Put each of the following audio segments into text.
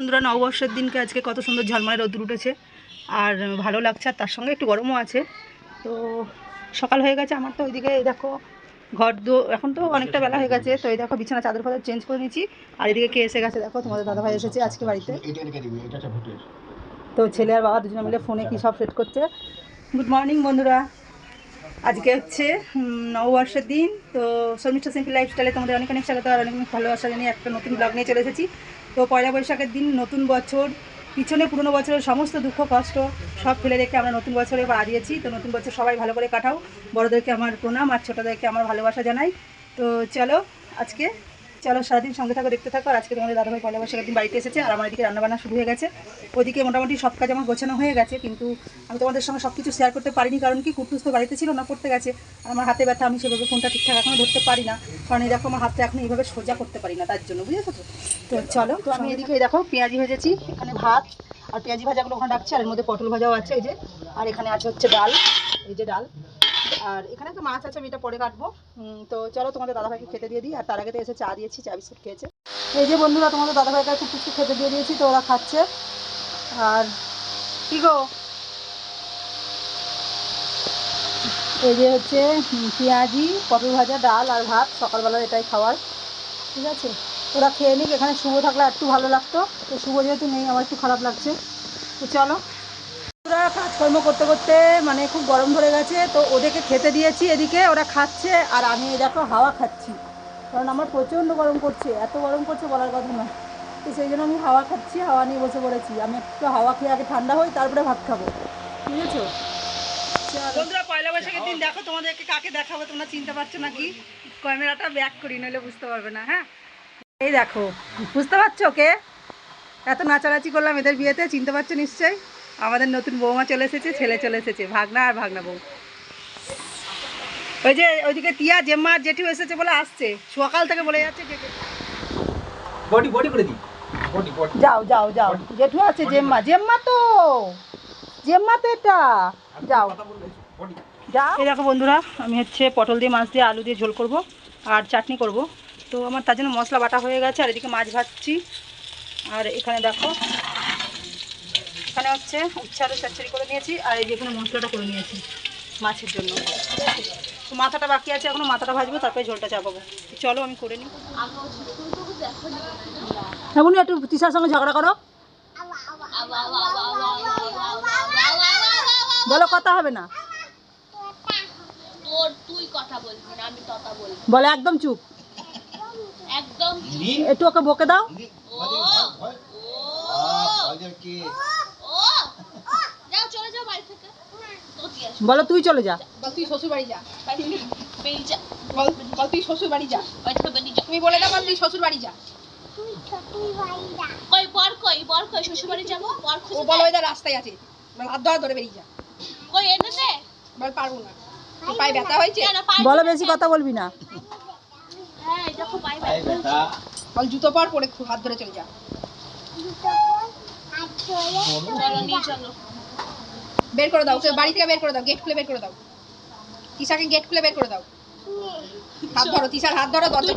বন্ধুরা নববর্ষের দিনকে আজকে কত সুন্দর ঝলমলে রোদ্দুর উঠেছে। আর ভালো লাগছে, আর তার সঙ্গে একটু গরমও আছে। তো সকাল হয়ে গেছে, আমার তো ওইদিকে দেখো ঘর দো এখন তো অনেকটা বেলা হয়ে গেছে, তো এই দেখো বিছানা চাদর ফাদর চেঞ্জ করে নিয়েছি। আর এদিকে কে এসে গেছে দেখো, তোমাদের দাদাভাই এসেছে আজকে বাড়িতে। তো ছেলে আর বাবা দুজনে মিলে ফোনে কী সব সেট করছে। গুড মর্নিং বন্ধুরা। আজকে হচ্ছে নববর্ষের দিন, তো শর্মিষ্ঠা সিম্পল লাইফস্টাইলে তোমাদের অনেক অনেক স্বাগত, আর অনেক অনেক ভালোবাসা জানিয়ে একটা নতুন ব্লগ নিয়ে চলে এসেছি। তো পয়লা বৈশাখের দিন নতুন বছর, পিছনে পুরনো বছরের সমস্ত দুঃখ, কষ্ট সব ফেলে রেখে আমরা নতুন বছরে পা তো নতুন বছর সবাই ভালো করে কাটাও। বড়োদেরকে আমার প্রণাম আর ছোটোদেরকে আমার ভালোবাসা জানাই। তো চলো আজকে চলো সারাদিন সঙ্গে থাকো, দেখতে থাকো। আজকে তোমাদের দাদাভাই পয়লা বৈশাখের দিন বাড়িতে এসেছে, আর আমার এদিকে রান্নাবান্না শুরু হয়ে গেছে। ওদিকে মোটামুটি সব কাজ আমার গোছানো হয়ে গেছে, কিন্তু আমি তোমাদের সঙ্গে সব কিছু শেয়ার করতে পারিনি, কারণ কি কুটুস তো বাড়িতে ছিল না করতে গেছে। আর আমার হাতে ব্যথা, আমি সেভাবে ফোনটা ঠিকঠাক এখনও ধরতে পারি না। কারণ এই দেখো, আমার হাতটা এখন এইভাবে সোজা করতে পারি না, তার জন্য, বুঝেছ তো? তো চলো, তো আমি এদিকে দেখো, পেঁয়াজি ভেজেছি, এখানে ভাত, আর পেঁয়াজি ভাজাগুলো ওখানে রাখছি, আর এর মধ্যে পটল ভাজাও আছে এই যে। আর এখানে আছে হচ্ছে ডাল, এই যে ডাল। আর এখানে তো মাছ আছে, আমি এটা পরে কাটবো। তো চলো তোমাদের দাদাভাইকে খেতে দিয়ে দিই। আর তার আগে তো এসে চা দিয়েছি, চা বিস্কুট খেয়েছে। এই যে বন্ধুরা, তোমাদের দাদাভাইকে একটু কিছু খেতে দিয়ে দিয়েছি, তো ওরা খাচ্ছে। আর কি গো? এই যে হচ্ছে পেঁয়াজি, পটল ভাজা, ডাল আর ভাত, সকালবেলার এটাই খাওয়ার। ঠিক আছে? ওরা খেয়ে নিক, এখানে শুভ থাকলে একটু ভালো লাগতো। তো শুভ যেহেতু নেই, আমার একটু খারাপ লাগছে। তো চলো। ওরা কাজকর্ম করতে করতে মানে খুব গরম ধরে গেছে, তো ওদেরকে খেতে দিয়েছি এদিকে, ওরা খাচ্ছে আর আমি দেখো হাওয়া খাচ্ছি। কারণ আমার প্রচণ্ড গরম করছে এত গরম করছে বলার কথা না তো সেই জন্য আমি হাওয়া খাচ্ছি, হাওয়া নিয়ে বসে পড়েছি। আমি একটু হাওয়া খেয়ে আগে ঠান্ডা হই, তারপরে ভাত খাব। বুঝেছ? পয়লা বৈশাখের দিন দেখো, তোমাদেরকে কাকে দেখাবো, তোমরা চিনতে পারছ ব্যাক করি, নইলে বুঝতে পারবে না হ্যাঁ? এই দেখো, বুঝতে পারছ কে এত নাচানাচি করলাম এদের বিয়েতে, চিনতে পারছ নিশ্চয়ই? আমাদের নতুন বৌমা চলে এসেছে ছেলে চলে এসেছে ভাগনা আর ভাগনা বউ। ওই যে ওইদিকে টিয়া জেম্মা আর জেঠু এসেছে বলে আসছে। সকাল থেকে বলে যাচ্ছে বডি বডি করে দিই। Body body. যাও যাও যাও। জেঠু আছে জেম্মা। জেম্মা তো! জেম্মা তো এটা! যাও। কথা যা এই দেখো বন্ধুরা আমি হচ্ছে পটল দিয়ে মাছ দিয়ে আলু দিয়ে ঝোল করব আর চাটনি করব। তো আমার তার জন্য মশলা বাটা হয়ে গেছে আর এদিকে মাছ ভাজছি। আর এখানে দেখো এখানে হচ্ছে উচ্ছে আলু চচ্চড়ি করে নিয়েছি আর এই যে এখানে মশলাটা করে নিয়েছি মাছের জন্য। তো মাথাটা বাকি আছে এখনও মাথাটা ভাজবো তারপরে ঝোলটা চাপাবো। চলো আমি করে নিই। এমনি একটু তিসার সঙ্গে ঝগড়া করো। বলো কথা হবে না। তোর তুই কথা বলবি না আমি তথা বলব। বলে একদম চুপ। একদম একটু ওকে বকে দাও ও ও যাও চলে যাও বাড়ি থেকে তোতি আসো বলো তুই চলে যা। বল তুই শ্বশুর বাড়ি যা। বল বল তুই শ্বশুর বাড়ি যা। তুমি বলে দাও বল তুই শ্বশুর বাড়ি যা। কই বর কই বর কই শ্বশুর বাড়ি যাব? বর ও বল ওই রাস্তায় আছে। বল হাত ধরা ধরে বেরিয়ে যা। কই এনে দে। বল পারব না। পায়ে ব্যথা হয়েছে? বলো বেশি কথা বলবি না। হ্যাঁ ব্যথা বল জুতো পর পরে হাত ধরে চলে যা। চলো নিয়ে চলো। বের করে দাও ওকে বাড়ি থেকে বের করে দাও গেট খুলে বের করে দাও। তিশাকে গেট খুলে বের করে দাও। হাত ধরো তিশার হাত ধরো দরজা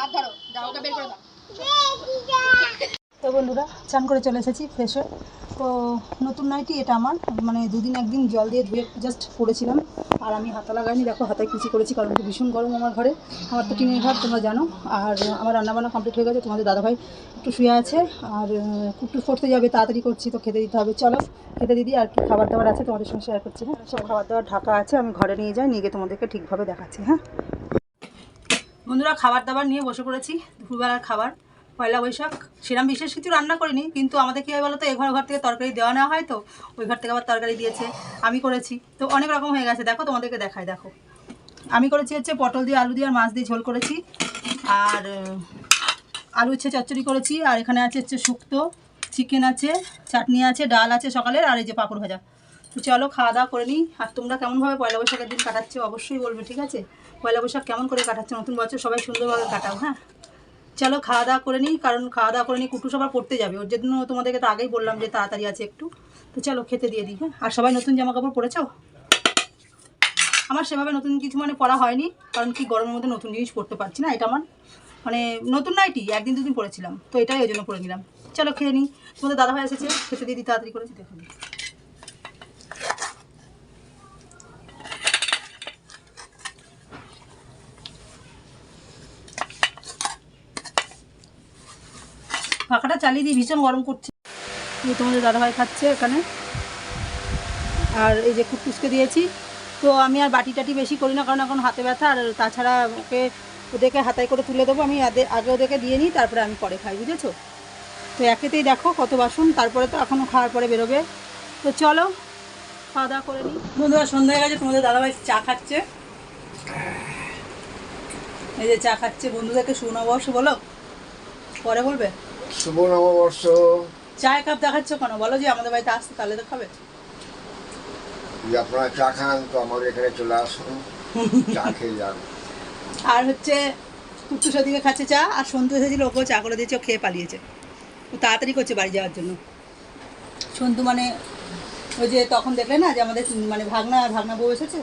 হাত ধরো দাও ওকে বের করে দাও। তো বন্ধুরা, চান করে চলে এসেছি ফ্রেশ হয়ে। তো নতুন নাইটি এটা আমার। মানে দুদিন একদিন জল দিয়ে ধুয়ে জাস্ট পড়েছিলাম। আর আমি হাতা লাগাইনি, দেখো হাতায় কিছু করেছি, কারণ ভীষণ গরম আমার ঘরে। আমার তো টিনের ঘর, তোমরা জানো। আর আমার রান্নাবান্না কমপ্লিট হয়ে গেছে, তোমাদের দাদাভাই একটু শুয়ে আছে। আর কুটু পড়তে যাবে, তাড়াতাড়ি করছি, তো খেতে দিতে হবে। চলো, খেতে দিদি, আর কি খাবার দাবার আছে তোমাদের সঙ্গে শেয়ার করছি হ্যাঁ? সব খাবার দাবার ঢাকা আছে, আমি ঘরে নিয়ে যাই, নিয়ে গিয়ে তোমাদেরকে ঠিকভাবে দেখাচ্ছি হ্যাঁ? বন্ধুরা খাবার দাবার নিয়ে বসে পড়েছি, দুপুরবেলার খাবার। পয়লা বৈশাখ সেরকম বিশেষ কিছু রান্না করিনি, কিন্তু আমাদের কী হয় বলো তো, এ ঘর ঘর থেকে তরকারি দেওয়া নেওয়া হয় তো, ওই ঘর থেকে আবার তরকারি দিয়েছে, আমি করেছি। তো অনেক রকম হয়ে গেছে, দেখো তোমাদেরকে দেখায়, দেখো। আমি করেছি হচ্ছে পটল দিয়ে আলু দিয়ে আর মাছ দিয়ে ঝোল করেছি, আর আলু হচ্ছে চচ্চড়ি করেছি, আর এখানে আছে হচ্ছে শুক্তো, চিকেন আছে, চাটনি আছে, ডাল আছে সকালের, আর এই যে পাঁপড় ভাজা। তো চলো খাওয়া দাওয়া করে নিই, আর তোমরা কেমনভাবে পয়লা বৈশাখের দিন কাটাচ্ছো অবশ্যই বলবে, ঠিক আছে? পয়লা বৈশাখ কেমন করে কাটাচ্ছো? নতুন বছর সবাই সুন্দরভাবে কাটাও হ্যাঁ? চলো খাওয়া দাওয়া করে নিই, কারণ খাওয়া দাওয়া করে নিই কুটু সবার পড়তে যাবে। ওর জন্য তোমাদেরকে তো আগেই বললাম যে তাড়াতাড়ি আছে একটু। তো চলো খেতে দিয়ে দিই হ্যাঁ? আর সবাই নতুন জামা কাপড় পরেছো? আমার সেভাবে নতুন কিছু মানে পরা হয়নি, কারণ কি গরমের মধ্যে নতুন জিনিস পরতে পারছি না, এটা আমার মানে নতুন নাইটি একদিন দুদিন পরেছিলাম। তো এটাই ওই জন্য পরে নিলাম। চলো খেয়ে নিই। তোমাদের দাদা ভাই এসেছে, খেতে দিয়ে দিই, তাড়াতাড়ি করেছি দেখে নিই। পাখাটা চালিয়ে দিয়ে ভীষণ গরম করছে। এই তোমাদের দাদাভাই খাচ্ছে এখানে। আর এই যে খুব কুটকুসকে দিয়েছি। তো আমি আর বাটি টাটি বেশি করি না, কারণ এখন হাতে ব্যথা। আর তাছাড়া ওকে, ওদেরকে হাতায় করে তুলে দেবো। আমি আগে ওদেরকে দিয়ে নিই, তারপরে আমি পরে খাই, বুঝেছ? তো একেতেই দেখো কত বাসন, তারপরে তো এখনও খাওয়ার পরে বেরোবে। তো চলো, খাওয়া দাওয়া করে নিই। বন্ধুরা সন্ধ্যা গেছে, তোমাদের দাদাভাই চা খাচ্ছে। এই যে চা খাচ্ছে, বন্ধুদেরকে সুনবর্ষ বলো, পরে বলবে? শুভ নববর্ষ। চায় কাপ দেখাচ্ছ কেন? বলো যে আমাদের বাড়িতে আসতে তাহলে তো খাবে। যদি আপনারা চা খান তো আমাদের এখানে চলে আসুন। চা খেয়ে যান। আর হচ্ছে কুট্টুসা দিকে খাচ্ছে চা আর সন্তু এসেছিল ওকেও চা করে দিয়েছে ও খেয়ে পালিয়েছে। ও তাড়াতাড়ি করছে বাড়ি যাওয়ার জন্য। সন্তু মানে ওই যে তখন দেখলে না যে আমাদের মানে ভাগনা ভাগনা বউ এসেছে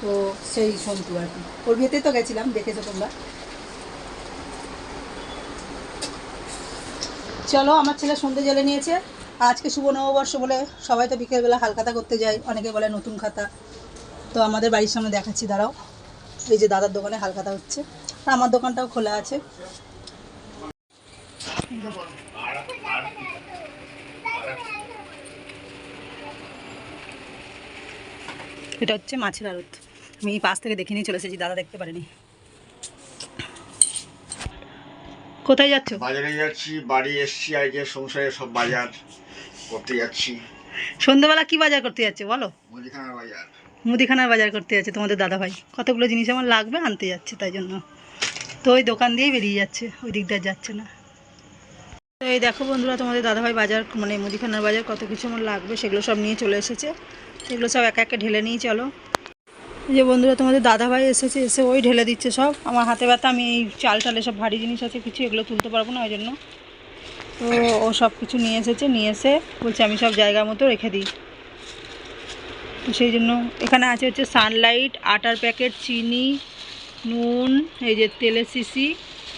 তো সেই সন্তু আর কি। ওর বিয়েতে তো গেছিলাম দেখেছ তোমরা। চলো, আমার ছেলে সন্ধে জেলে নিয়েছে। আজকে শুভ নববর্ষ বলে সবাই তো বিকেলবেলা হালখাতা করতে যায়। অনেকে বলে নতুন খাতা। তো আমাদের বাড়ির সামনে দেখাচ্ছি, দাঁড়াও। এই যে দাদার দোকানে হালখাতা হচ্ছে। আর আমার দোকানটাও খোলা আছে। এটা হচ্ছে মাছের আড়ত। আমি পাশ থেকে দেখে নিয়ে চলে এসেছি, দাদা দেখতে পারেনি। কোথায় যাচ্ছ? বাজারে যাচ্ছি বাড়ি এসছি আজকে সংসারে সব বাজার করতে যাচ্ছি। সন্ধ্যেবেলা কি বাজার করতে যাচ্ছে বলো? মুদিখানা বাজার। মুদিখানার বাজার করতে যাচ্ছে তোমাদের দাদা ভাই কতগুলো জিনিস আমার লাগবে আনতে যাচ্ছে তাই জন্য। তো ওই দোকান দিয়েই বেরিয়ে যাচ্ছে ওই দিক দিয়ে যাচ্ছে না। তো এই দেখো বন্ধুরা তোমাদের দাদাভাই বাজার মানে মুদিখানার বাজার কত কিছু আমার লাগবে সেগুলো সব নিয়ে চলে এসেছে। সেগুলো সব একা একা ঢেলে নিয়ে চলো। যে বন্ধুরা তোমাদের দাদাভাই এসেছে, এসে ওই ঢেলে দিচ্ছে সব। আমার হাতে ব্যথা, আমি এই চাল টাল এসব ভারী জিনিস আছে, কিছু এগুলো তুলতে পারব না ওই জন্য। তো ও সব কিছু নিয়ে এসেছে, নিয়ে এসে বলছে, আমি সব জায়গা মতো রেখে দিই। তো সেই জন্য এখানে আছে হচ্ছে সানলাইট আটার প্যাকেট চিনি, নুন, এই যে তেলের শিশি।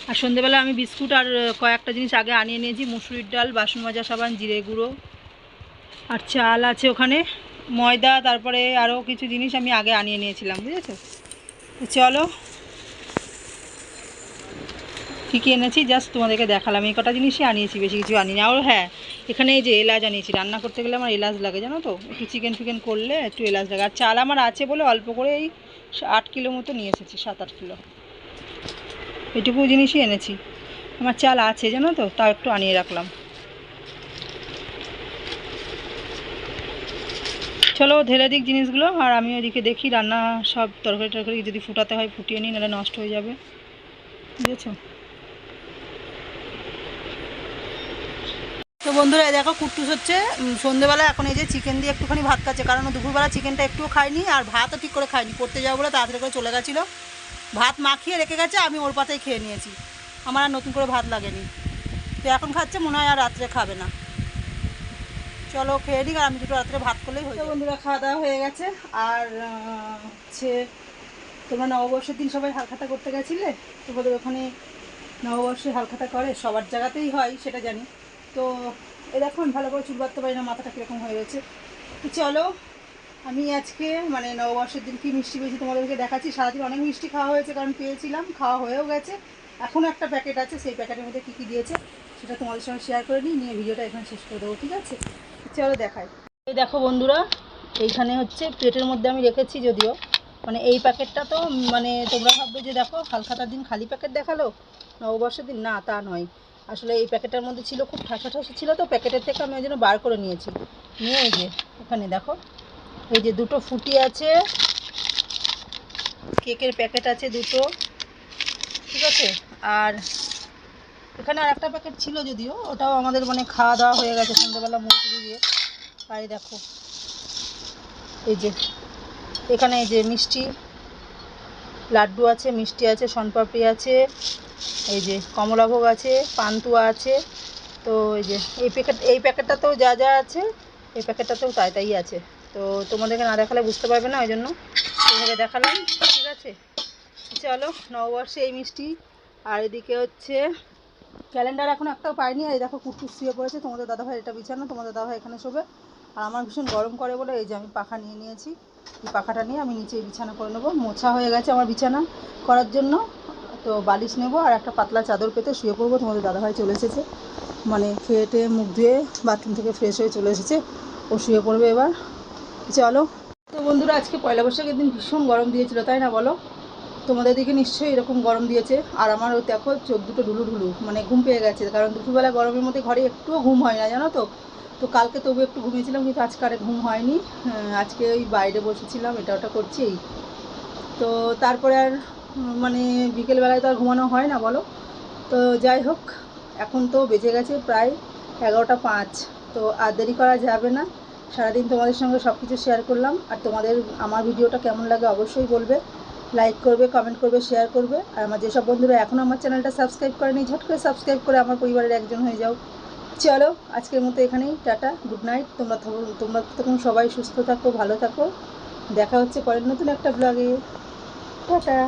আর সন্ধেবেলা আমি বিস্কুট আর কয়েকটা জিনিস আগে আনিয়ে নিয়েছি, মুসুরির ডাল, বাসন মাজা, সাবান, জিরে গুঁড়ো। আর চাল আছে ওখানে। ময়দা, তারপরে আরও কিছু জিনিস আমি আগে আনিয়ে নিয়েছিলাম, বুঝেছ? চলো। কী কী এনেছি? জাস্ট তোমাদেরকে দেখালাম। এই কটা জিনিসই আনিয়েছি, বেশি কিছু আনিনি। আর হ্যাঁ এখানে এই যে এলাচ আনিয়েছি। রান্না করতে গেলে আমার এলাচ লাগে, জানো তো? একটু চিকেন ফিকেন করলে একটু এলাচ লাগে। আর চাল আমার আছে বলে অল্প করে এই আট কিলো মতো নিয়ে এসেছি, সাত আট কিলো। এটুকু জিনিসই এনেছি। আমার চাল আছে, জানো তো? তাও একটু আনিয়ে রাখলাম। চলো ঢেলে দিক জিনিসগুলো আর আমি ওইদিকে দেখি রান্না সব তরকারি টরকারি যদি ফুটাতে হয় ফুটিয়ে নিই নাহলে নষ্ট হয়ে যাবে। বুঝেছ? তো বন্ধুরা দেখো কুট্টুস হচ্ছে। উম, সন্ধেবেলা এখন এই যে চিকেন দিয়ে একটুখানি ভাত খাচ্ছে কারণ দুপুরবেলা চিকেনটা একটুও খায়নি আর ভাতও ঠিক করে খায়নি পড়তে যাব বলে তাড়াতাড়ি করে চলে গেছিল। ভাত মাখিয়ে রেখে গেছে আমি ওর পাতেই খেয়ে নিয়েছি। আমার আর নতুন করে ভাত লাগেনি। তো এখন খাচ্ছে মনে হয় আর রাত্রে খাবে না। চলো খেয়ে নিই আর আমি দুটো রাত্রে ভাত করলেই হয়ে বন্ধুরা খাওয়া দাওয়া হয়ে গেছে। আর হচ্ছে তোমরা নববর্ষের দিন সবাই হালখাতা করতে গেছিলে? তোমাদের ওখানে নববর্ষে হালখাতা করে সবার জায়গাতেই হয় সেটা জানি। তো এ দেখো ভালো করে চুল বাঁধতে পারি না মাথাটা কীরকম হয়ে গেছে তো চলো আমি আজকে মানে নববর্ষের দিন কি মিষ্টি পেয়েছি তোমাদেরকে দেখাচ্ছি। সারাদিন অনেক মিষ্টি খাওয়া হয়েছে কারণ পেয়েছিলাম খাওয়া হয়েও গেছে। এখনও একটা প্যাকেট আছে সেই প্যাকেটের মধ্যে কী কী দিয়েছে সেটা তোমাদের সঙ্গে শেয়ার করে নিই নিয়ে ভিডিওটা এখানে শেষ করে দেবো ঠিক আছে? চলো দেখাই এই দেখো বন্ধুরা, এইখানে হচ্ছে প্লেটের মধ্যে আমি রেখেছি যদিও। মানে এই প্যাকেটটা তো মানে তোমরা ভাববে যে দেখো, হালখাতার দিন খালি প্যাকেট দেখাল? নববর্ষের দিন? না, তা নয়। আসলে এই প্যাকেটের মধ্যে ছিল, খুব ঠাসা ঠাসা ছিল তো, প্যাকেটের থেকে আমি ওই জন্য বার করে নিয়েছি। নিয়ে এই যে, এখানে দেখো, এই যে দুটো ফুটি আছে, কেকের প্যাকেট আছে দুটো, ঠিক আছে? আর এখানে আর একটা প্যাকেট ছিল যদিও, ওটাও আমাদের মানে খাওয়া দাওয়া হয়ে গেছে সন্ধ্যাবেলা মুরগি দিয়ে। আর দেখো, এই যে, এখানে এই যে মিষ্টি, লাড্ডু আছে, মিষ্টি আছে, শনপাপড়ি আছে, এই যে কমলাভোগ আছে, পান্তুয়া আছে, তো এই যে, এই প্যাকেট এই প্যাকেটটাতেও যা যা আছে, এই প্যাকেটটাতেও তাই তাই আছে। তো তোমাদেরকে না দেখালে বুঝতে পারবে না ওই জন্য এইভাবে দেখালাম, ঠিক আছে? চলো, নববর্ষে এই মিষ্টি, আর এদিকে হচ্ছে ক্যালেন্ডার এখন একটাও পাইনি এই দেখো কুটকুট শুয়ে পড়েছে। তোমাদের দাদাভাই, এটা বিছানো, তোমাদের দাদাভাই এখানে শোবে। আর আমার ভীষণ গরম করে বলে, এই যে আমি পাখা নিয়ে নিয়েছি। এই পাখাটা নিয়ে আমি নিচে বিছানা করে নেব। মোছা হয়ে গেছে আমার বিছানা করার জন্য। তো বালিশ নেব আর একটা পাতলা চাদর পেতে শুয়ে পড়ব। তোমাদের দাদাভাই চলে এসেছে। মানে খেয়ে মুখ ধুয়ে বাথরুম থেকে ফ্রেশ হয়ে চলে এসেছে। ও শুয়ে পড়বে এবার। চলো। তো বন্ধুরা, আজকে পয়লা বৈশাখের দিন ভীষণ গরম দিয়েছিল, তাই না বলো? তোমাদের দিকে নিশ্চয়ই এরকম গরম দিয়েছে। আর আমার দেখো চোখ দুটো ঢুলু ঢুলু মানে ঘুম পেয়ে গেছে। কারণ দুপুরবেলা গরমের মধ্যে ঘরে একটুও ঘুম হয় না জানো তো? তো কালকে তবু একটু ঘুমিয়েছিলাম কিন্তু আজকে আরে ঘুম হয়নি। হ্যাঁ, আজকে ওই বাইরে বসেছিলাম এটা ওটা করছি তো তারপরে আর মানে বিকেলবেলায় তো আর ঘুমানো হয় না বলো? তো যাই হোক এখন তো বেজে গেছে প্রায় এগারোটা পাঁচ। তো আর দেরি করা যাবে না। সারাদিন তোমাদের সঙ্গে সব কিছু শেয়ার করলাম। আর তোমাদের আমার ভিডিওটা কেমন লাগে অবশ্যই বলবে। লাইক করবে কমেন্ট করবে শেয়ার করবে। আর আমার যেসব বন্ধুরা এখনও আমার চ্যানেলটা সাবস্ক্রাইব করেনি, ঝট করে সাবস্ক্রাইব করে আমার পরিবারের একজন হয়ে যাও। চলো, আজকের মতো এখানেই, টাটা গুড নাইট তোমরা তোমরা তখন সবাই সুস্থ থাকো, ভালো থাকো। দেখা হচ্ছে পরের নতুন একটা ব্লগে টাটা।